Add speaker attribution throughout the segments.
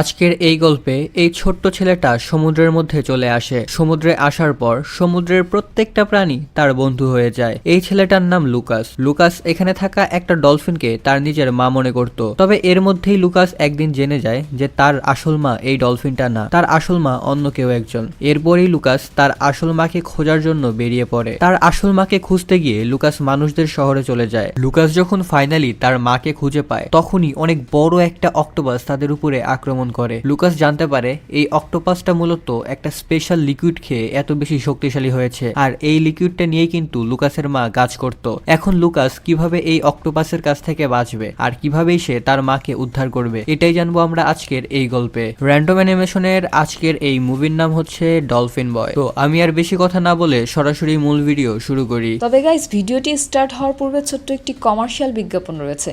Speaker 1: আজকের এই গল্পে এই ছোট্ট ছেলেটা সমুদ্রের মধ্যে চলে আসে। সমুদ্রে আসার পর সমুদ্রের প্রত্যেকটা প্রাণী তার বন্ধু হয়ে যায়। এই ছেলেটার নাম লুকাস। লুকাস এখানে থাকা একটা ডলফিনকে তার নিজের মা মনে করত। তবে এর মধ্যেই লুকাস একদিন জেনে যায় যে তার আসল মা এই ডলফিনটা না, তার আসল মা অন্য কেউ একজন। এরপরেই লুকাস তার আসল মাকে খোঁজার জন্য বেরিয়ে পড়ে। তার আসল মাকে খুঁজতে গিয়ে লুকাস মানুষদের শহরে চলে যায়। লুকাস যখন ফাইনালি তার মাকে খুঁজে পায়, তখনই অনেক বড় একটা অক্টোপাস তাদের উপরে আক্রমণ করে। লুকাস জানতে পারে, এই অক্টোপাসটা মূলত একটা স্পেশাল লিকুইড খেয়ে এত বেশি শক্তিশালী হয়েছে। আর এই লিকুইডটা নিয়ে কিন্তু লুকাসের মা কাজ করত। এখন লুকাস কীভাবে এই অক্টোপাসের কাছ থেকে বাঁচবে আর কিভাবেই সে তার মাকে উদ্ধার করবে, এটাই জানব আমরা আজকের এই গল্পে। র্যান্ডম অ্যানিমেশনের আজকের এই মুভির নাম হচ্ছে ডলফিন বয় তো আমি আর বেশি কথা না বলে সরাসরি মূল ভিডিও শুরু করি।
Speaker 2: তবে গাইস ভিডিওটি স্টার্ট হওয়ার পূর্বে ছোট্ট একটি কমার্শিয়াল বিজ্ঞাপন রয়েছে।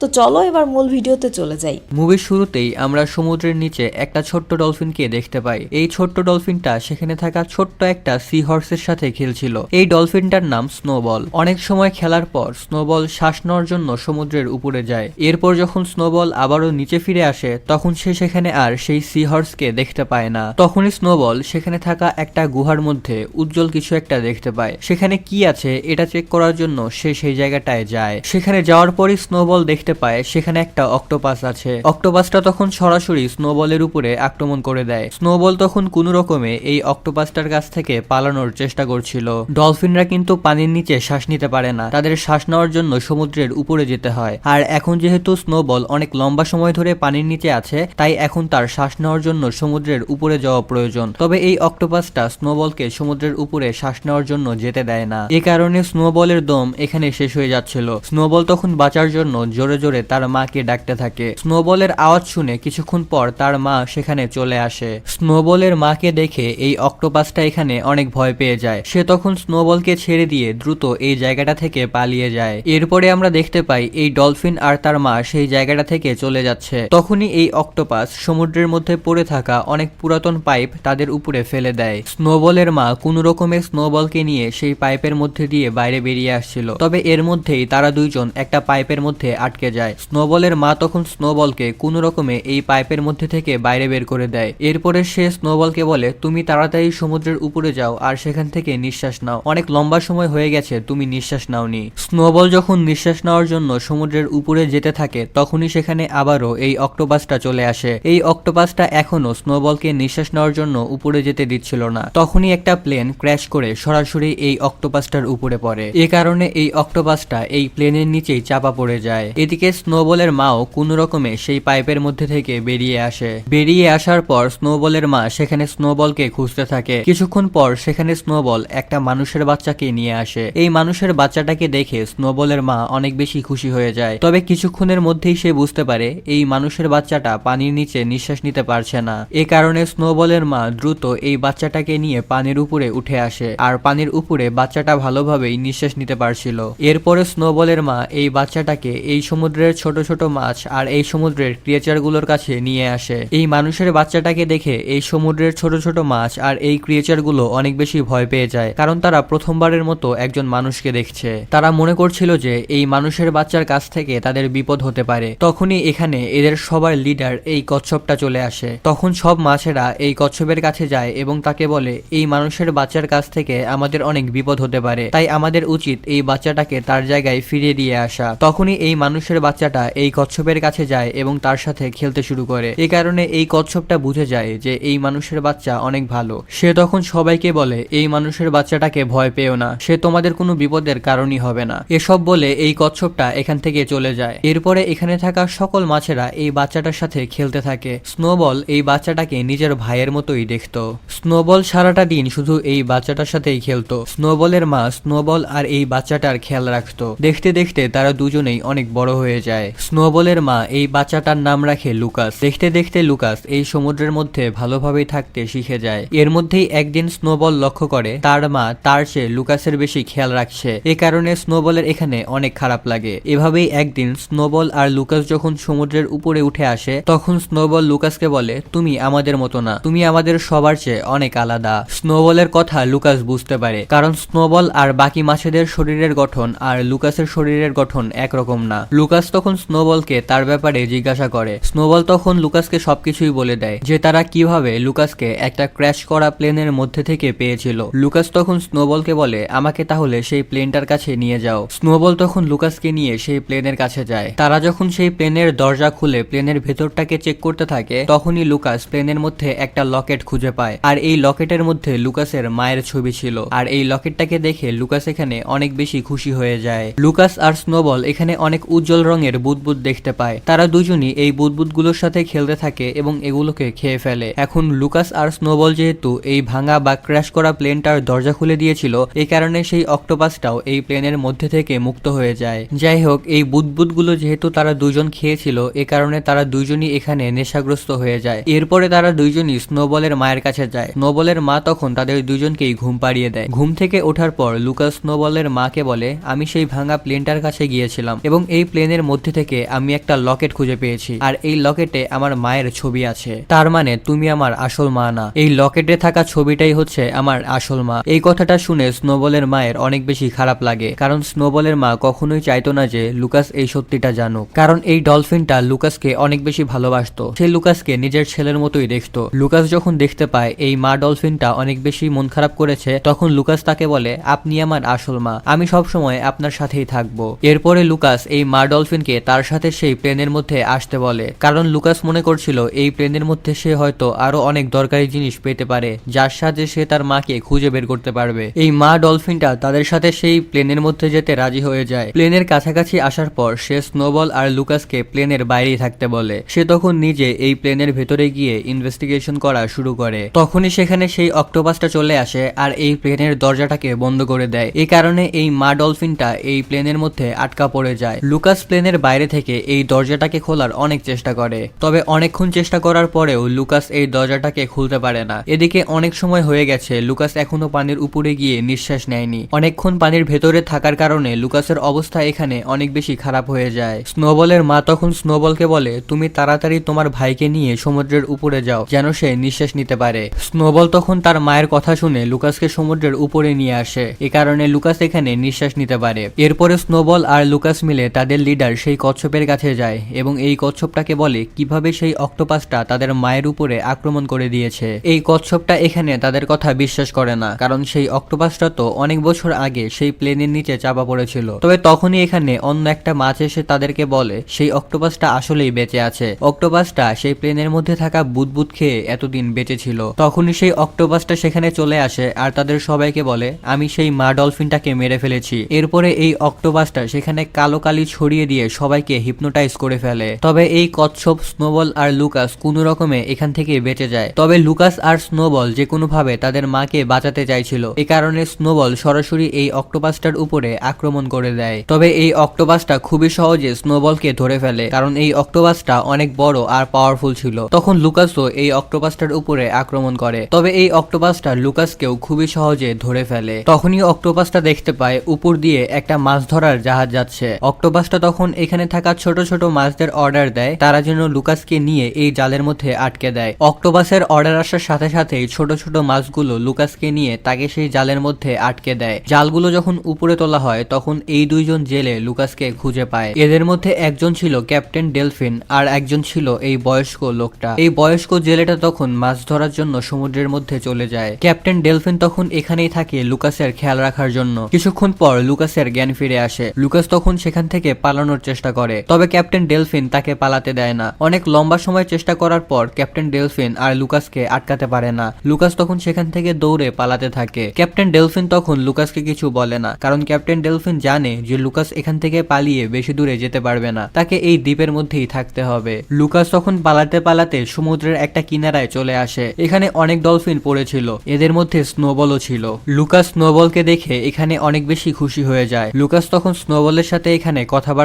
Speaker 2: তো চলো এবার মূল ভিডিওতে চলে যাই।
Speaker 1: মুভির শুরুতেই আমরা সমুদ্রের নিচে একটা ছোট্ট ডলফিনকে দেখতে পাই। এই ছোট্ট ডলফিনটা সেখানে থাকা ছোট্ট একটা সি হর্সের সাথে খেলছিল। এই ডলফিনটার নাম স্নোবল অনেক সময় খেলার পর স্নোবল শ্বাস নেওয়ার জন্য সমুদ্রের উপরে যায়। এরপর যখন স্নোবল আবারও নিচে ফিরে আসে, তখন সে সেখানে আর সেই সি হর্সকে দেখতে পায় না। তখনই স্নোবল সেখানে থাকা একটা গুহার মধ্যে উজ্জ্বল কিছু একটা দেখতে পায়। সেখানে কি আছে এটা চেক করার জন্য সে সেই জায়গাটায় যায়। সেখানে যাওয়ার পরই স্নোবল দেখতে পায়, সেখানে একটা অক্টোপাস আছে। অক্টোপাসটা তখন সরাসরি স্নোবলের উপরে আক্রমণ করে দেয়। স্নোবল তখন কোনো রকমে এই অক্টোপাসটার কাছ থেকে পালানোর চেষ্টা করছিল। ডলফিনরা কিন্তু পানির নিচে শ্বাস নিতে পারে না। তাদের শ্বাস নেওয়ার জন্য সমুদ্রের উপরে যেতে হয়। আর এখন যেহেতু স্নোবল অনেক লম্বা সময় ধরে পানির নিচে আছে, তাই এখন তার শ্বাস নেওয়ার জন্য সমুদ্রের উপরে যাওয়া প্রয়োজন। তবে এই অক্টোপাসটা স্নোবলকে সমুদ্রের উপরে শ্বাস নেওয়ার জন্য যেতে দেয় না। এ কারণে স্নোবলের দম এখানে শেষ হয়ে যাচ্ছিল। স্নোবল তখন বাঁচার জন্য জোরে জোরে জোরে তার মাকে ডাকতে থাকে। স্নোবলের আওয়াজ শুনে কিছুক্ষণ পর তার মা সেখানে চলে আসে। স্নোবলের মাকে দেখে এই অক্টোপাসটা এখানে অনেক ভয় পেয়ে যায়। সে তখন স্নোবলকে ছেড়ে দিয়ে দ্রুত এই জায়গাটা থেকে পালিয়ে যায়। এরপরে আমরা দেখতে পাই এই ডলফিন আর তার মা সেই জায়গাটা থেকে চলে যাচ্ছে। তখনই এই অক্টোপাস সমুদ্রের মধ্যে পড়ে থাকা অনেক পুরাতন পাইপ তাদের উপরে ফেলে দেয়। স্নোবলের মা কোনো রকমের স্নোবলকে নিয়ে সেই পাইপের মধ্যে দিয়ে বাইরে বেরিয়ে আসছিল। তবে এর মধ্যেই তারা দুইজন একটা পাইপের মধ্যে আটকে যায়। স্নোবলের মা তখন স্নোবলকে কোনো রকমে এই পাইপের মধ্যে থেকে বাইরে বের করে দেয়। এরপরে সে স্নোবলকে বলে, তুমি তাড়াতাড়ি সমুদ্রের উপরে যাও আর সেখান থেকে নিঃশ্বাস নাও। অনেক লম্বা সময় হয়ে গেছে, তুমি নিঃশ্বাস নাওনি। স্নোবল যখন নিঃশ্বাস নেওয়ার জন্য সমুদ্রের উপরে যেতে থাকে, তখনই সেখানে আবারও এই অক্টোপাসটা চলে আসে। এই অক্টোপাসটা এখনও স্নোবলকে নিঃশ্বাস নেওয়ার জন্য উপরে যেতে দিচ্ছিল না। তখনই একটা প্লেন ক্র্যাশ করে সরাসরি এই অক্টোপাসটার উপরে পড়ে। এ কারণে এই অক্টোপাসটা এই প্লেনের নিচেই চাপা পড়ে যায়। এদিকে স্নোবলের মাও কোনো রকমে সেই পাইপের মধ্যে থেকে বেরিয়ে আসে। বেরিয়ে আসার পর স্নোবলের মা সেখানে স্নোবলকে খুঁজতে থাকে। কিছুক্ষণ পর সেখানে স্নোবল একটা মানুষের বাচ্চাকে নিয়ে আসে। এই মানুষের বাচ্চাটাকে দেখে স্নোবলের মা অনেক বেশি খুশি হয়ে যায়। তবে কিছুক্ষণের মধ্যেই সে বুঝতে পারে এই মানুষের বাচ্চাটা পানির নিচে নিঃশ্বাস নিতে পারছে না। এ কারণে স্নোবলের মা দ্রুত এই বাচ্চাটাকে নিয়ে পানির উপরে উঠে আসে আর পানির উপরে বাচ্চাটা ভালোভাবেই নিঃশ্বাস নিতে পারছিল। এরপরে স্নোবলের মা এই বাচ্চাটাকে এই সমুদ্র সমুদ্রের ছোট ছোট মাছ আর এই সমুদ্রের ক্রিয়েচারগুলোর কাছে নিয়ে আসে। এই মানুষের বাচ্চাটাকে দেখে এই সমুদ্রের ছোট ছোট মাছ আর এই ক্রিয়েচারগুলো অনেক বেশি ভয় পেয়ে যায়, কারণ তারা প্রথমবারের মতো একজন মানুষকে দেখছে। তারা মনে করছিল যে এই মানুষের বাচ্চার কাছ থেকে তাদের বিপদ হতে পারে। তখনই এখানে এদের সবার লিডার এই কচ্ছপটা চলে আসে। তখন সব মাছেরা এই কচ্ছপের কাছে যায় এবং তাকে বলে, এই মানুষের বাচ্চার কাছ থেকে আমাদের অনেক বিপদ হতে পারে। তাই আমাদের উচিত এই বাচ্চাটাকে তার জায়গায় ফিরিয়ে দিয়ে আসা। তখনই এই মানুষের বাচ্চাটা এই কচ্ছপের কাছে যায় এবং তার সাথে খেলতে শুরু করে। এই কারণে এই কচ্ছপটা বুঝে যায় যে এই মানুষের বাচ্চা অনেক ভালো। সে তখন সবাইকে বলে, এই মানুষের বাচ্চাটাকে ভয় পেও না। সে তোমাদের কোনো বিপদের কারণই হবে না। এসব বলে এই কচ্ছপটা এখান থেকে চলে যায়। এরপরে এখানে থাকা সকল মাছেরা এই বাচ্চাটার সাথে খেলতে থাকে। স্নোবল এই বাচ্চাটাকে নিজের ভাইয়ের মতোই দেখতো। স্নোবল সারাটা দিন শুধু এই বাচ্চাটার সাথেই খেলতো। স্নোবলের মা স্নোবল আর এই বাচ্চাটার খেয়াল রাখতো। দেখতে দেখতে তারা দুজনেই অনেক বড় হয়ে যায়। স্নোবলের মা এই বাচ্চাটার নাম রাখে লুকাস। দেখতে দেখতে লুকাস এই সমুদ্রের মধ্যে ভালোভাবেই থাকতে শিখে যায়। এর মধ্যেই একদিন স্নোবল লক্ষ্য করে, তার মা তার চেয়ে লুকাসের বেশি খেয়াল রাখছে। এ কারণে স্নোবলের এখানে অনেক খারাপ লাগে। এভাবেই একদিন স্নোবল আর লুকাস যখন সমুদ্রের উপরে উঠে আসে, তখন স্নোবল লুকাসকে বলে, তুমি আমাদের মতো না। তুমি আমাদের সবার চেয়ে অনেক আলাদা। স্নোবলের কথা লুকাস বুঝতে পারে, কারণ স্নোবল আর বাকি মাছেদের শরীরের গঠন আর লুকাসের শরীরের গঠন একরকম না। লুকাস তখন স্নোবলকে তার ব্যাপারে জিজ্ঞাসা করে। স্নোবল তখন লুকাসকে সবকিছুই বলে দেয়, যে তারা কীভাবে লুকাসকে একটা ক্র্যাশ করা প্লেনের মধ্যে থেকে পেয়েছিল। লুকাস তখন স্নোবলকে বলে, আমাকে তাহলে সেই প্লেনটার কাছে নিয়ে যাও। স্নোবল তখন লুকাসকে নিয়ে সেই প্লেনের কাছে যায়। তারা যখন সেই প্লেনের দরজা খুলে প্লেনের ভেতরটাকে চেক করতে থাকে, তখনই লুকাস প্লেনের মধ্যে একটা লকেট খুঁজে পায়। আর এই লকেটের মধ্যে লুকাসের মায়ের ছবি ছিল। আর এই লকেটটাকে দেখে লুকাস এখানে অনেক বেশি খুশি হয়ে যায়। লুকাস আর স্নোবল এখানে অনেক উজ্জ্বল রঙের বুদবুদ দেখতে পায়। তারা দুজনই এই বুদবুদগুলোর সাথে খেলতে থাকে এবং এগুলোকে খেয়ে ফেলে। এখন লুকাস আর স্নোবল যেহেতু এই ভাঙা বা ক্র্যাশ করা প্লেনটার দরজা খুলে দিয়েছিল এই কারণে সেই অক্টোপাসটাও এই প্লেনের মধ্যে থেকে মুক্ত হয়ে যায়। যাই হোক, এই বুদবুদগুলো যেহেতু তারা দুজন খেয়েছিল, এ কারণে তারা দুইজনই এখানে নেশাগ্রস্ত হয়ে যায়। এরপরে তারা দুইজনই স্নোবলের মায়ের কাছে যায়। স্নোবলের মা তখন তাদের দুজনকেই ঘুম পাড়িয়ে দেয়। ঘুম থেকে ওঠার পর লুকাস স্নোবলের মাকে বলে, আমি সেই ভাঙা প্লেনটার কাছে গিয়েছিলাম এবং এই প্লেনের মধ্যে থেকে আমি একটা লকেট খুঁজে পেয়েছি। আর এই লকেটে আমার মায়ের ছবি আছে। তার মানে তুমি আমার আসল মা না। এই লকেটে থাকা ছবিটাই হচ্ছে আমার আসল মা। এই কথাটা শুনে স্নোবলের মায়ের অনেক বেশি খারাপ লাগে। কারণ স্নোবলের মা কখনোই চাইতো না যে লুকাস এই সত্যিটা জানুক। কারণ এই ডলফিনটা লুকাসকে অনেক বেশি ভালোবাসতো। সে লুকাসকে নিজের ছেলের মতোই দেখতো। লুকাস যখন দেখতে পায় এই মা ডলফিনটা অনেক বেশি মন খারাপ করেছে, তখন লুকাস তাকে বলে, আপনি আমার আসল মা। আমি সব সময় আপনার সাথেই থাকব। এরপরে লুকাস এই মা ডলফিনকে তার সাথে সেই প্লেনের মধ্যে আসতে বলে। কারণ লুকাস মনে করছিল, এই প্লেনের মধ্যে সে হয়তো আরও অনেক দরকারি জিনিস পেতে পারে, যার সাহায্যে সে তার মাকে খুঁজে বের করতে পারবে। এই মা ডলফিনটা তাদের সাথে সেই প্লেনের মধ্যে যেতে রাজি হয়ে যায়। প্লেনের কাছাকাছি আসার পর সে স্নোবল আর লুকাসকে প্লেনের বাইরেই থাকতে বলে। সে তখন নিজে এই প্লেনের ভেতরে গিয়ে ইনভেস্টিগেশন করা শুরু করে। তখনই সেখানে সেই অক্টোপাসটা চলে আসে আর এই প্লেনের দরজাটাকে বন্ধ করে দেয়। এই কারণে এই মা ডলফিনটা এই প্লেনের মধ্যে আটকা পড়ে যায়। লুকাস প্লেনের বাইরে থেকে এই দরজাটাকে খোলার অনেক চেষ্টা করে। তবে অনেকক্ষণ চেষ্টা করার পরেও লুকাস এই দরজাটাকে খুলতে পারে না। এদিকে অনেক সময় হয়ে গেছে, লুকাস এখনও পানির উপরে গিয়ে নিঃশ্বাস নেয়নি। অনেকক্ষণ পানির ভেতরে থাকার কারণে লুকাসের অবস্থা এখানে অনেক বেশি খারাপ হয়ে যায়। স্নোবলের মা তখন স্নোবলকে বলে, তুমি তাড়াতাড়ি তোমার ভাইকে নিয়ে সমুদ্রের উপরে যাও, যেন সে নিঃশ্বাস নিতে পারে। স্নোবল তখন তার মায়ের কথা শুনে লুকাসকে সমুদ্রের উপরে নিয়ে আসে। এ কারণে লুকাস এখানে নিঃশ্বাস নিতে পারে। এরপরে স্নোবল আর লুকাস মিলে তাদের লিডার সেই কচ্ছপের কাছে যায় এবং এই কচ্ছপটাকে বলে কীভাবে সেই অক্টোপাসটা তাদের মায়ের উপরে আক্রমণ করে দিয়েছে। এই কচ্ছপটা এখানে তাদের কথা বিশ্বাস করে না, কারণ সেই অক্টোপাসটা তো অনেক বছর আগে সেই প্লেনের নিচে চাপা পড়েছিল। তবে তখনই এখানে অন্য একটা মাছ এসে তাদেরকে বলে, সেই অক্টোপাসটা আসলেই বেঁচে আছে। অক্টোপাসটা সেই প্লেনের মধ্যে থাকা বুদবুদ খেয়ে এতদিন বেঁচে ছিল তখনই সেই অক্টোপাসটা সেখানে চলে আসে আর তাদের সবাইকে বলে, আমি সেই মা ডলফিনটাকে মেরে ফেলেছি। এরপরে এই অক্টোপাসটা সেখানে কালো কালি ছড়িয়ে দিয়ে সবাইকে হিপনোটাইজ করে ফেলে। তবে এই কচ্ছপ, স্নোবল আর লুকাস কোনো রকমে এখান থেকে বেঁচে যায়। তবে লুকাস আর স্নোবল যে কোনো ভাবে তাদের মাকে বাঁচাতে চাইছিল। এ কারণে স্নোবল সরাসরি এই অক্টোপাসটার উপরে আক্রমণ করে দেয়। তবে এই অক্টোপাসটা খুবই সহজে স্নোবলকে ধরে ফেলে, কারণ এই অক্টোপাসটা অনেক বড় আর পাওয়ারফুল ছিল। তখন লুকাসও এই অক্টোপাসটার উপরে আক্রমণ করে। তবে এই অক্টোপাসটা লুকাসকেও খুবই সহজে ধরে ফেলে। তখনই অক্টোপাসটা দেখতে পায়, উপর দিয়ে একটা মাছ ধরার জাহাজ যাচ্ছে। অক্টোপাসটা তখন তখন এখানে থাকা ছোট ছোট মাছদের অর্ডার দেয়, তারা যেন লুকাসকে নিয়ে এই জালের মধ্যে আটকে দেয়। অক্টোপাসের অর্ডার আসার সাথে সাথেই ছোট ছোট মাছগুলো লুকাসকে নিয়ে তাকে সেই জালের মধ্যে আটকে দেয়। জালগুলো যখন উপরে তোলা হয়, তখন এই দুইজন জেলে লুকাসকে খুঁজে পায়। এদের মধ্যে একজন ছিল ক্যাপ্টেন ডেলফিন আর একজন ছিল এই বয়স্ক লোকটা। এই বয়স্ক জেলেটা তখন মাছ ধরার জন্য সমুদ্রের মধ্যে চলে যায়। ক্যাপ্টেন ডেলফিন তখন এখানেই থাকে লুকাসের খেয়াল রাখার জন্য। কিছুক্ষণ পর লুকাসের জ্ঞান ফিরে আসে। লুকাস তখন সেখান থেকে পালানোর চেষ্টা করে। তবে ক্যাপ্টেন ডেলফিন তাকে পালাতে দেয় না। অনেক লম্বা সময় চেষ্টা করার পর ক্যাপ্টেন ডেলফিন আর লুকাসকে আটকাতে পারে না। লুকাস তখন সেখান থেকে দৌড়ে পালাতে থাকে। ক্যাপ্টেন ডেলফিন তখন লুকাসকে কিছু বলে না, কারণ ক্যাপ্টেন ডেলফিন জানে যে লুকাস এখান থেকে পালিয়ে বেশি দূরে যেতে পারবে না। তাকে এই দ্বীপের মধ্যেই থাকতে হবে। লুকাস তখন পালাতে পালাতে সমুদ্রের একটা কিনারায় চলে আসে। এখানে অনেক ডলফিন পড়েছিল। এদের মধ্যে স্নোবলও ছিল। লুকাস স্নোবলকে দেখে এখানে অনেক বেশি খুশি হয়ে যায়। লুকাস তখন স্নোবলের সাথে এখানে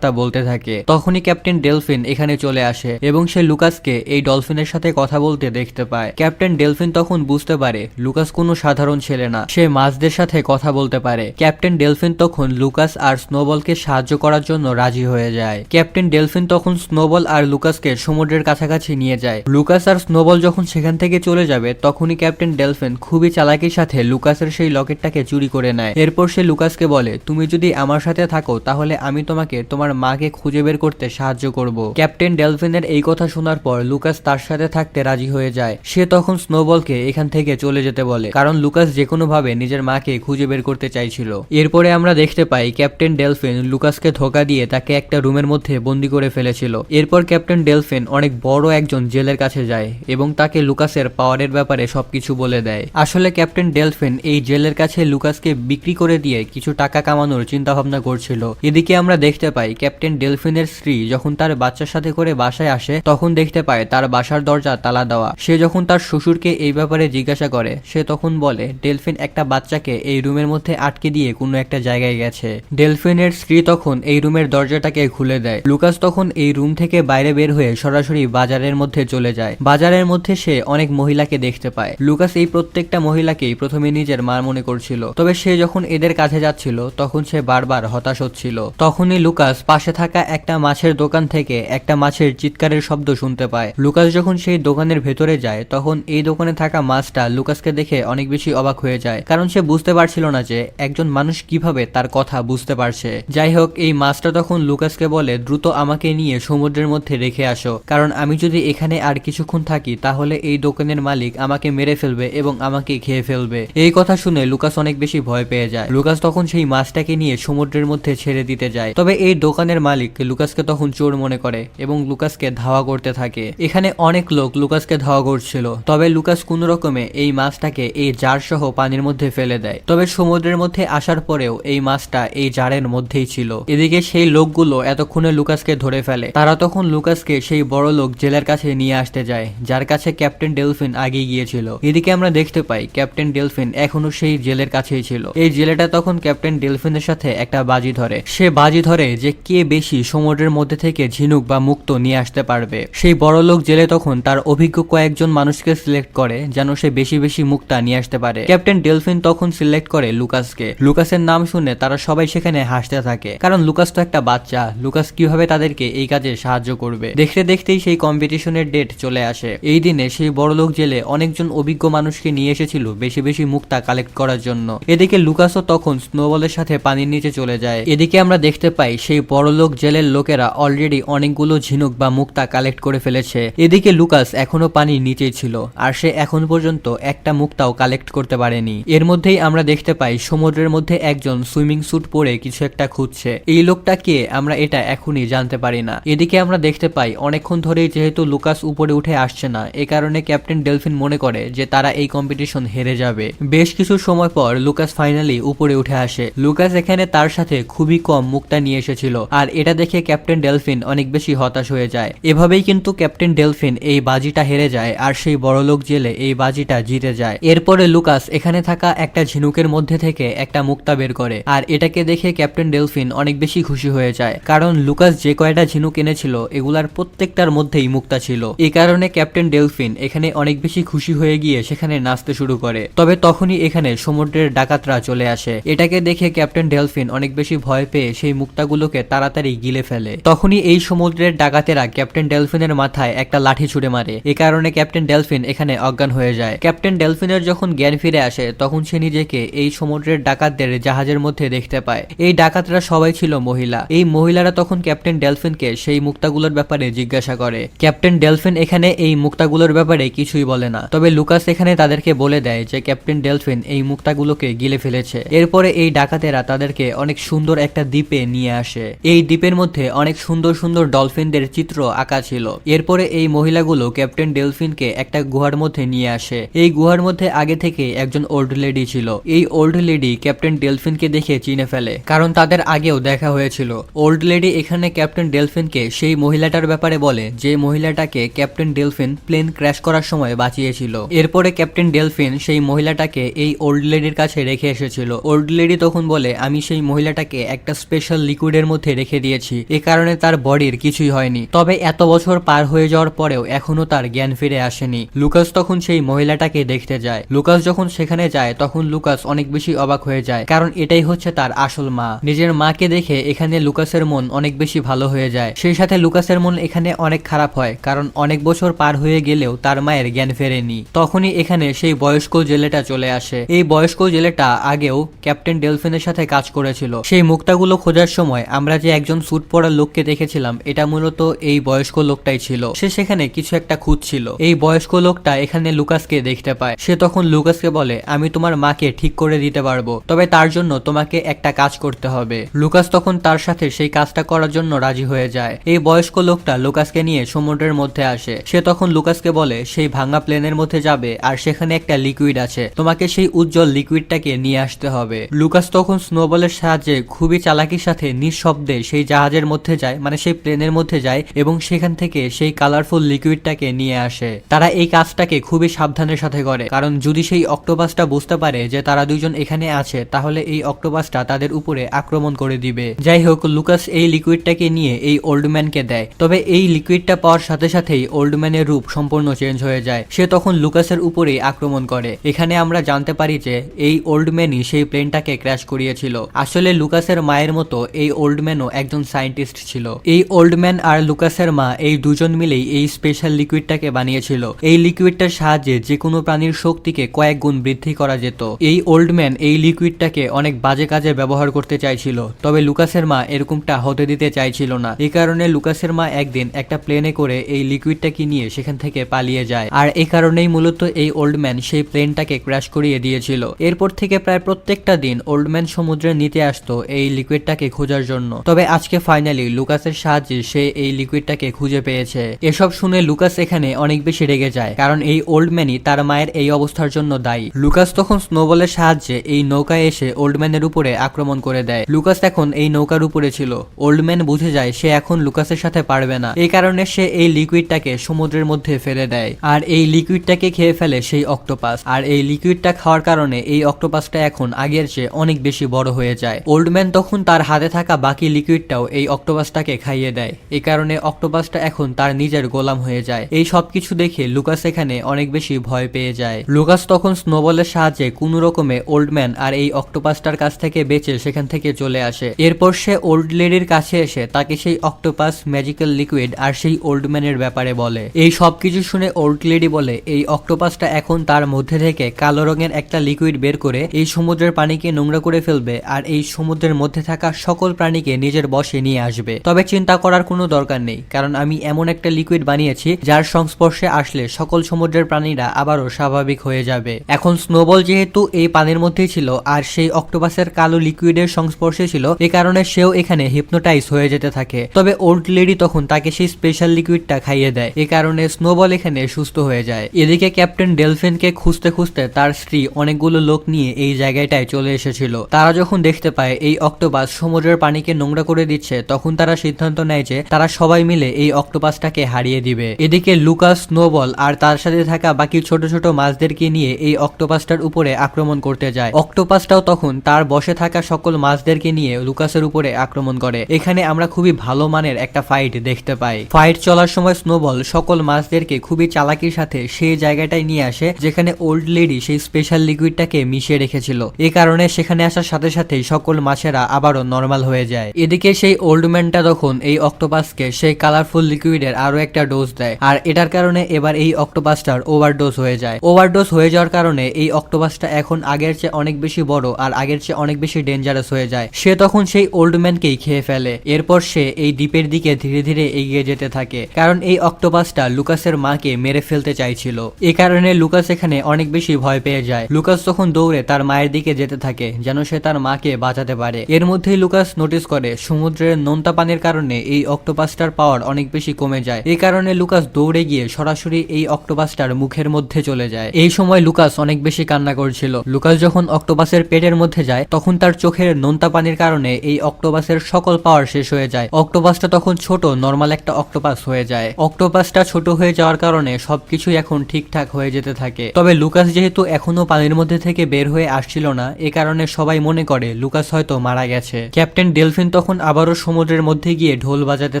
Speaker 1: কথাবার্তা বলতে থাকে। তখনই ক্যাপ্টেন ডেলফিন এখানে চলে আসে এবং সে লুকাসকে এই ডলফিনের সাথে কথা বলতে দেখতে পায়। ক্যাপ্টেন ডেলফিন তখন বুঝতে পারে, লুকাস কোনো সাধারণ ছেলে না। সে মাছদের সাথে কথা বলতে পারে। ক্যাপ্টেন ডেলফিন তখন লুকাস আর স্নোবলকে সাহায্য করার জন্য রাজি হয়ে যায়। ক্যাপ্টেন ডেলফিন তখন স্নোবল আর লুকাসকে সমুদ্রের কাছাকাছি নিয়ে যায়। লুকাস আর স্নোবল যখন সেখান থেকে চলে যাবে, তখনই ক্যাপ্টেন ডেলফিন খুবই চালাকির সাথে লুকাসের সেই লকেটটাকে চুরি করে নেয়। এরপর সে লুকাসকে বলে, তুমি যদি আমার সাথে থাকো, তাহলে আমি তোমাকে তোমার মাকে খুঁজে বের করতে সাহায্য করব। ক্যাপ্টেন ডেলফিনের এই কথা শোনার পর লুকাস তার সাথে থাকতে রাজি হয়ে যায়। সে তখন স্নোবলকে এখান থেকে চলে যেতে বলে, কারণ লুকাস যে কোনো ভাবে নিজের মাকে খুঁজে বের করতে চাইছিল। এরপরে আমরা দেখতে পাই ক্যাপ্টেন ডেলফিন লুকাসকে ধোকা দিয়ে তাকে একটা রুমের মধ্যে বন্দি করে ফেলেছিল। এরপর ক্যাপ্টেন ডেলফিন অনেক বড় একজন জেলের কাছে যায় এবং তাকে লুকাসের পাওয়ারের ব্যাপারে সবকিছু বলে দেয়। আসলে ক্যাপ্টেন ডেলফিন এই জেলের কাছে লুকাসকে বিক্রি করে দিয়ে কিছু টাকা কামানোর চিন্তা ভাবনা করছিল। এদিকে আমরা দেখতে পাই ক্যাপ্টেন ডেলফিনের স্ত্রী যখন তার বাচ্চার সাথে করে বাসায় আসে, তখন দেখতে পায় তার বাসার দরজা তালা দেওয়া। সে যখন তার শ্বশুরকে এই ব্যাপারে জিজ্ঞাসা করে, সে তখন বলে, ডেলফিন একটা বাচ্চাকে এই রুমের মধ্যে আটকে দিয়ে কোনো একটা জায়গায় গেছে। ডেলফিনের স্ত্রী তখন এই রুমের দরজাটাকে খুলে দেয়। লুকাস তখন এই রুম থেকে বাইরে বের হয়ে সরাসরি বাজারের মধ্যে চলে যায়। বাজারের মধ্যে সে অনেক মহিলাকে দেখতে পায়। লুকাস এই প্রত্যেকটা মহিলাকেই প্রথমে নিজের মা মনে করছিল। তবে সে যখন এদের কাছে যাচ্ছিল, তখন সে বারবার হতাশ হচ্ছিল। তখনই লুকাস পাশে থাকা একটা মাছের দোকান থেকে একটা মাছের চিৎকারের শব্দ শুনতে পায়। লুকাস যখন সেই দোকানের ভেতরে যায়, তখন এই দোকানে থাকা মাছটা লুকাসকে দেখে অনেক বেশি অবাক হয়ে যায়। কারণ সে বুঝতে পারছিল না যে একজন মানুষ কীভাবে তার কথা বুঝতে পারছে। যাই হোক, এই মাছটা তখন লুকাসকে বলে, দ্রুত আমাকে নিয়ে সমুদ্রের মধ্যে রেখে আসো। কারণ আমি যদি এখানে আর কিছুক্ষণ থাকি, তাহলে এই দোকানের মালিক আমাকে মেরে ফেলবে এবং আমাকে খেয়ে ফেলবে। এই কথা শুনে লুকাস অনেক বেশি ভয় পেয়ে যায়। লুকাস তখন সেই মাছটাকে নিয়ে সমুদ্রের মধ্যে ছেড়ে দিতে যায়। তবে এই দোকানের মালিক লুকাসকে তখন চোর মনে করে এবং লুকাসকে ধাওয়া করতে থাকে। এখানে অনেক লোক লুকাসকে ধাওয়া করছিল, তবে লুকাস কোন রকমে এই মাছটাকে এই জার সহ পানির মধ্যে ফেলে দেয়। তবে সমুদ্রের মধ্যে আসার পরেও এই মাছটা এই জারের মধ্যেই ছিল। এদিকে সেই লোকগুলো এতক্ষণে লুকাসকে ধরে ফেলে। তারা তখন লুকাসকে সেই বড় লোক জেলের কাছে নিয়ে আসতে যায়, যার কাছে ক্যাপ্টেন ডেলফিন আগে গিয়েছিল। এদিকে আমরা দেখতে পাই ক্যাপ্টেন ডেলফিন এখনও সেই জেলের কাছেই ছিল। এই জেলেটা তখন ক্যাপ্টেন ডেলফিনের সাথে একটা বাজি ধরে। সে বাজি ধরে যে কে বেশি সমুদ্রের মধ্যে থেকে ঝিনুক বা মুক্ত নিয়ে আসতে পারবে? সেই বড় লোক জেলে তখন তার অভিজ্ঞ কয়েকজন মানুষকে সিলেক্ট করে যেন সে বেশি বেশি মুক্তা নিয়ে আসতে পারে। ক্যাপ্টেন ডেলফিন তখন সিলেক্ট করে লুকাসকে। লুকাসের নাম শুনে তারা সবাই সেখানে হাসতে থাকে। কারণ লুকাস তো একটা বাচ্চা। লুকাস কীভাবে তাদেরকে এই কাজে সাহায্য করবে? দেখতে দেখতেই সেই কম্পিটিশনের ডেট চলে আসে। এই দিনে সেই বড় লোক জেলে অনেকজন অভিজ্ঞ মানুষকে নিয়ে এসেছিল বেশি বেশি মুক্তা কালেক্ট করার জন্য। এদিকে লুকাসও তখন স্নোবলের সাথে পানির নিচে চলে যায়। এদিকে আমরা দেখতে পাই সেই বড়লোক জেলের লোকেরা অলরেডি অনেকগুলো ঝিনুক বা মুক্তা কালেক্ট করে ফেলেছে। এদিকে লুকাস এখনও পানির নিচেই ছিল, আর সে এখন পর্যন্ত একটা মুক্তাও কালেক্ট করতে পারেনি। এর মধ্যেই আমরা দেখতে পাই সমুদ্রের মধ্যে একজন সুইমিং স্যুট পরে কিছু একটা খুঁজছে। এই লোকটা কে? আমরা এটা এখনই জানতে পারি না। এদিকে আমরা দেখতে পাই অনেকক্ষণ ধরেই যেহেতু লুকাস উপরে উঠে আসছে না, এ কারণে ক্যাপ্টেন ডেলফিন মনে করে যে তারা এই কম্পিটিশন হেরে যাবে। বেশ কিছু সময় পর লুকাস ফাইনালি উপরে উঠে আসে। লুকাস এখানে তার সাথে খুবই কম মুক্তা নিয়ে এসেছিল। আর এটা দেখে ক্যাপ্টেন ডেলফিন অনেক বেশি হতাশ হয়ে যায়। এভাবেই কিন্তু ক্যাপ্টেন ডেলফিন এই বাজিটা হেরে যায় আর সেই বড়লোক জেলে এই বাজিটা জিতে যায়। এরপরে লুকাস এখানে থাকা একটা ঝিনুকের মধ্যে থেকে একটা মুক্তা বের করে। আর এটাকে দেখে ক্যাপ্টেন ডেলফিন অনেক বেশি খুশি হয়ে যায়। কারণ লুকাস যে কয়টা ঝিনুক এনেছিল, এগুলার প্রত্যেকটার মধ্যেই মুক্তা ছিল। এই কারণে ক্যাপ্টেন ডেলফিন এখানে অনেক বেশি খুশি হয়ে গিয়ে সেখানে নাচতে শুরু করে। তবে তখনই এখানে সমুদ্রের ডাকাতরা চলে আসে। এটাকে দেখে ক্যাপ্টেন ডেলফিন অনেক বেশি ভয় পেয়ে সেই মুক্তাগুলোকে তাড়াতাড়ি গিলে ফেলে। তখনই এই সমুদ্রের ডাকাতেরা ক্যাপ্টেন ডেলফিনের মাথায় একটা লাঠি ছুড়ে মারে। এ কারণে ক্যাপ্টেন ডেলফিন এখানে অজ্ঞান হয়ে যায়। ক্যাপ্টেন ডেলফিনের যখন জ্ঞান ফিরে আসে, তখন সে নিজেকে এই সমুদ্রের ডাকাতদের জাহাজের মধ্যে দেখতে পায়। এই ডাকাতরা সবাই ছিল মহিলা। এই মহিলারা তখন ক্যাপ্টেন ডেলফিনকে সেই মুক্তাগুলোর ব্যাপারে জিজ্ঞাসা করে। ক্যাপ্টেন ডেলফিন এখানে এই মুক্তাগুলোর ব্যাপারে কিছুই বলে না। তবে লুকাস এখানে তাদেরকে বলে দেয় যে, ক্যাপ্টেন ডেলফিন এই মুক্তাগুলোকে গিলে ফেলেছে। এরপরে এই ডাকাতেরা তাদেরকে অনেক সুন্দর একটা দ্বীপে নিয়ে আসে। এই দ্বীপের মধ্যে অনেক সুন্দর সুন্দর ডলফিনদের চিত্র আঁকা ছিল। এরপরে এই মহিলাগুলো ক্যাপ্টেন ডেলফিনকে একটা গুহার মধ্যে নিয়ে আসে। এই গুহার মধ্যে আগে থেকে একজন ওল্ড লেডি ছিল। এই ওল্ড লেডি ক্যাপ্টেন ডেলফিনকে দেখে চিনে ফেলে, কারণ তাদের আগেও দেখা হয়েছিল। ওল্ড লেডি এখানে ক্যাপ্টেন ডেলফিনকে সেই মহিলাটার ব্যাপারে বলে, যে মহিলাটাকে ক্যাপ্টেন ডেলফিন প্লেন ক্র্যাশ করার সময় বাঁচিয়েছিল। এরপরে ক্যাপ্টেন ডেলফিন সেই মহিলাটাকে এই ওল্ড লেডির কাছে রেখে এসেছিল। ওল্ড লেডি তখন বলে, আমি সেই মহিলাটাকে একটা স্পেশাল লিকুইডের মধ্যে রেখে দিয়েছি। এ কারণে তার বডির কিছুই হয়নি। তবে এত বছর পার হয়ে যাওয়ার পরেও এখনও তার জ্ঞান ফিরে আসেনি। লুকাস তখন সেই মহিলাটাকে দেখতে যায়। লুকাস যখন সেখানে যায়, তখন লুকাস অনেক বেশি অবাক হয়ে যায়, কারণ এটাই হচ্ছে তার আসল মা। নিজের মাকে দেখে এখানে লুকাসের মন অনেক বেশি ভালো হয়ে যায়। সেই সাথে লুকাসের মন এখানে অনেক খারাপ হয়, কারণ অনেক বছর পার হয়ে গেলেও তার মায়ের জ্ঞান ফেরেনি। তখনই এখানে সেই বয়স্ক জেলেটা চলে আসে। এই বয়স্ক জেলেটা আগেও ক্যাপ্টেন ডেলফিনের সাথে কাজ করেছিল। সেই মুক্তাগুলো খোঁজার সময় আমরা যে একজন স্যুট পরা লোককে দেখেছিলাম, এটা মূলত এই বয়স্ক লোকটাই ছিল। সে সেখানে কিছু একটা খুঁজছিল। এই বয়স্ক লোকটা এখানে লুকাসকে দেখতে পায়। সে তখন লুকাসকে বলে, আমি তোমার মাকে ঠিক করে দিতে পারব, তবে তার জন্য তোমাকে একটা কাজ করতে হবে। লুকাস তখন তার সাথে সেই কাজটা করার জন্য রাজি হয়ে যায়। এই বয়স্ক লোকটা লুকাসকে নিয়ে সমুদ্রের মধ্যে আসে। সে তখন লুকাসকে বলে, সেই ভাঙা প্লেনের মধ্যে যাবে, আর সেখানে একটা লিকুইড আছে। তোমাকে সেই উজ্জ্বল লিকুইডটাকে নিয়ে আসতে হবে। লুকাস তখন স্নোবলের সাহায্যে খুবই চালাকির সাথে নিঃশব্দে সেই জাহাজের মধ্যে যায় মানে সেই প্লেনের মধ্যে যায় এবং সেখান থেকে সেই কালারফুল লিকুইডটাকে নিয়ে আসে। তারা এই কাজটাকে খুবই সাবধানের সাথে করে, কারণ যদি সেই অক্টোপাসটা বুঝতে পারে যে তারা দুইজন এখানে আছে, তাহলে এই অক্টোপাসটা তাদের উপরে আক্রমণ করে দিবে। যাই হোক, লুকাস এই লিকুইডটাকে নিয়ে এই ওল্ড ম্যানকে দেয়। তবে এই লিকুইডটা পাওয়ার সাথে সাথেই ওল্ড ম্যানের রূপ সম্পূর্ণ চেঞ্জ হয়ে যায়। সে তখন লুকাসের উপরেই আক্রমণ করে। এখানে আমরা জানতে পারি যে এই ওল্ড ম্যানই সেই প্লেনটাকে ক্র্যাশ করিয়েছিল। আসলে লুকাসের মায়ের মতো এই ওল্ড ম্যানও একজন সায়েন্টিস্ট ছিল। এই ওল্ড ম্যান আর লুকাসের মা এই দুজন মিলেই এই স্পেশাল লিকুইডটাকে বানিয়েছিল। এই লিকুইডটার সাহায্যে যে কোনো প্রাণীর শক্তিকে কয়েক গুণ বৃদ্ধি করা যেত। এই ওল্ড ম্যান এই লিকুইডটাকে অনেক বাজে কাজে ব্যবহার করতে চাইছিল, তবে লুকাসের মা এরকমটা হতে দিতে চাইছিল না। এই কারণে লুকাসের মা একদিন একটা প্লেনে করে এই লিকুইডটাকে নিয়ে সেখান থেকে পালিয়ে যায়। আর এই কারণেই মূলত এই ওল্ড ম্যান সেই প্লেনটাকে ক্র্যাশ করিয়ে দিয়েছিল। এরপর থেকে প্রায় প্রত্যেকটা দিন ওল্ড ম্যান সমুদ্রে নিতে আসতো এই লিকুইডটাকে খোঁজার জন্য। তবে আজকে ফাইনালি লুকাসের সাহায্যে সে এই লিকুইডটাকে খুঁজে পেয়েছে। এসব শুনে লুকাস এখানে অনেক বেশি রেগে যায়, কারণ এই ওল্ড ম্যানই তার মায়ের এই অবস্থার জন্য দায়ী। লুকাস তখন স্নোবলের সাহায্যে এই নৌকায় এসে ওল্ড ম্যানের উপরে আক্রমণ করে দেয়। লুকাস এখন এই নৌকার উপরে ছিল। ওল্ড ম্যান বুঝে যায় সে এখন লুকাসের সাথে পারবে না। এই কারণে সে এই লিকুইডটাকে সমুদ্রের মধ্যে ফেলে দেয়। আর এই লিকুইডটাকে খেয়ে ফেলে সেই অক্টোপাস আর এই লিকুইডটা খাওয়ার কারণে এই অক্টোপাসটা এখন আগের চেয়ে অনেক বেশি বড় হয়ে যায়। ওল্ড ম্যান তখন তার হাতে থাকা বাকি লিকুইডটাও এই অক্টোপাসটাকে খাইয়ে দেয়। এই কারণে অক্টোপাসটা এখন তার নিজের গোলাম হয়ে যায়। এই সব কিছু দেখে লুকাস এখানে অনেক বেশি ভয় পেয়ে যায়। লুকাস তখন স্নোবলের সাহায্যে কোনো রকমে ওল্ড ম্যান আর এই অক্টোপাসটার কাছ থেকে বেঁচে সেখান থেকে চলে আসে। এরপর সে ওল্ড লেডির কাছে এসে তাকে সেই অক্টোপাস ম্যাজিক্যাল লিকুইড আর সেই ওল্ড ম্যানের ব্যাপারে বলে। এই সব কিছু শুনে ওল্ড লেডি বলে, এই অক্টোপাসটা এখন তার মধ্যে থেকে কালো রঙের একটা লিকুইড বের করে এই সমুদ্রের পানিকে নোংরা করে ফেলবে। আর এই সমুদ্রের মধ্যে থাকা সকল প্রাণীকে নিজের বশে নিয়ে আসবে। তবে চিন্তা করার কোনো দরকার নেই, কারণ আমি এমন একটা লিকুইড বানিয়েছি, যার সংস্পর্শে আসলে সকল সমুদ্রের প্রাণীরা আবারও স্বাভাবিক হয়ে যাবে। এখন স্নোবল যেহেতু এই পানির মধ্যেই ছিল, আর সেই অক্টোপাসের কালো লিকুইডের সংস্পর্শে ছিল, এ কারণে সেও এখানে হিপনোটাইজ হয়ে যেতে থাকে। তবে ওল্ড লেডি তখন তাকে সেই স্পেশাল লিকুইডটা খাইয়ে দেয়, এ কারণে স্নোবল এখানে সুস্থ হয়ে যায়। এদিকে ক্যাপ্টেন ডেলফিনকে খুঁজতে খুঁজতে তার স্ত্রী অনেকগুলো লোক নিয়ে এই জায়গাটায় চলে এসেছিল। তারা যখন দেখতে পায়, এই অক্টোপাস সমুদ্রের পানিকে নোংরা করে দিচ্ছে, তখন তারা সিদ্ধান্ত নেয় যে তারা সবাই মিলে এই অক্টোপাসটাকে হারিয়ে দিবে। এদিকে লুকাস, স্নোবল আর তার সাথে থাকা বাকি ছোট ছোট মাছদেরকে নিয়ে এই অক্টোপাসটার উপরে আক্রমণ করতে যায়। অক্টোপাসটাও তখন তার বসে থাকা সকল মাছদেরকে নিয়ে লুকাসের উপরে আক্রমণ করে। এখানে আমরা খুবই ভালো মানের একটা ফাইট দেখতে পাই। ফাইট চলার সময় স্নোবল সকল মাছদেরকে খুবই চালাকির সাথে সেই জায়গাটায় নিয়ে আসে, যেখানে ওল্ড লেডি সেই স্পেশাল লিকুইডটাকে মিশিয়ে রেখেছিল। এ কারণে সেখানে আসার সাথে সাথেই সকল মাছেরা আবারও নর্মাল হয়ে যায়। এদিকে সেই ওল্ড ম্যানটা তখন এই অক্টোপাসকে সেই কালারফুল লিকুইডের আরও একটা ডোজ দেয়। আর এটার কারণে এবার এই অক্টোপাসটার ওভারডোজ হয়ে যায়। ওভারডোজ হয়ে যাওয়ার কারণে এই অক্টোপাসটা এখন আগের চেয়ে অনেক বেশি বড় আর আগের চেয়ে অনেক বেশি ডেঞ্জারাস হয়ে যায়। সে তখন সেই ওল্ড ম্যানকেই খেয়ে ফেলে। এরপর সে এই দ্বীপের দিকে ধীরে ধীরে এগিয়ে যেতে থাকে। কারণ এই অক্টোপাসটা লুকাসের মাকে মেরে ফেলতে চাইছিল। এ কারণে লুকাস এখানে অনেক বেশি ভয় পেয়ে যায়। লুকাস তখন দৌড়ে তার মায়ের দিকে যেতে থাকে, যেন সে তার মাকে বাঁচাতে পারে। এর মধ্যেই লুকাস নোটিস করে সমুদ্রের নোনতা পানির কারণে এই অক্টোপাসটার পাওয়ার অনেক বেশি কমে যায়। এই কারণে লুকাস দৌড়ে গিয়ে সরাসরি এই অক্টোপাসটার মুখের মধ্যে চলে যায়। এই সময় লুকাস অনেক বেশি কান্না করছিল। লুকাস যখন অক্টোপাসের পেটের মধ্যে যায়, তখন তার চোখের নোনতা পানির কারণে এই অক্টোপাসের সকল পাওয়ার শেষ হয়ে যায়। অক্টোপাসটা তখন ছোট, নর্মাল একটা অক্টোপাস হয়ে যায়। অক্টোপাসটা ছোট হয়ে যাওয়ার কারণে সবকিছুই এখন ঠিকঠাক হয়ে যেতে থাকে। তবে লুকাস যেহেতু এখনও পানির মধ্যে থেকে বের হয়ে আসছিল না, এ কারণে সবাই মনে করে লুকাস হয়তো মারা গেছে। ক্যাপ্টেন ডেলফিন তখন আবারও সমুদ্রের মধ্যে গিয়ে ঢোল বাজাতে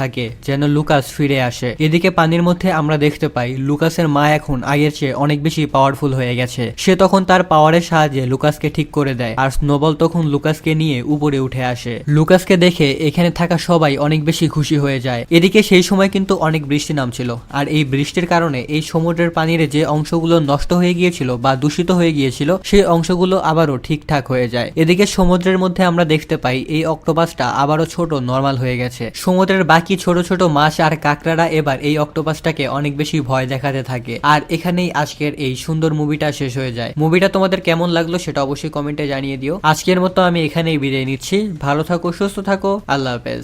Speaker 1: থাকে, যেন লুকাস ফিরে আসে। এদিকে পানির মধ্যে আমরা দেখতে পাই, লুকাসের মা এখন আগের চেয়ে অনেক বেশি পাওয়ারফুল হয়ে গেছে। সে তখন তার পাওয়ারের সাহায্যে লুকাসকে ঠিক করে দেয়, আর স্নোবল তখন লুকাসকে নিয়ে উপরে উঠে আসে। লুকাসকে দেখে এখানে থাকা সবাই অনেক বেশি খুশি হয়ে যায়। এদিকে সেই সময় কিন্তু অনেক বৃষ্টি নামছিল, আর এই বৃষ্টির কারণে এই সমুদ্রের পানির যে অংশগুলো নষ্ট হয়ে গিয়েছিল বা দূষিত হয়ে গিয়েছিল, সেই অংশগুলো আবারও ঠিকঠাক হয়ে যায়। এদিকে সমুদ্রের মধ্যে আমরা দেখতে পাই, এই অক্টোপাসটা আবারও ছোট নর্মাল হয়ে গেছে। সমুদ্রের বাকি ছোট ছোট মাছ আর কাঁকড়ারা এবার এই অক্টোপাসটাকে অনেক বেশি ভয় দেখাতে থাকে। আর এখানেই আজকের এই সুন্দর মুভিটা শেষ হয়ে যায়। মুভিটা তোমাদের কেমন লাগল সেটা অবশ্যই কমেন্টে জানিয়ে দিও। আজকের মতো আমি এখানেই বিদায় নিচ্ছি। ভালো থাকো, সুস্থ থাকো। আল্লাহ হাফেজ।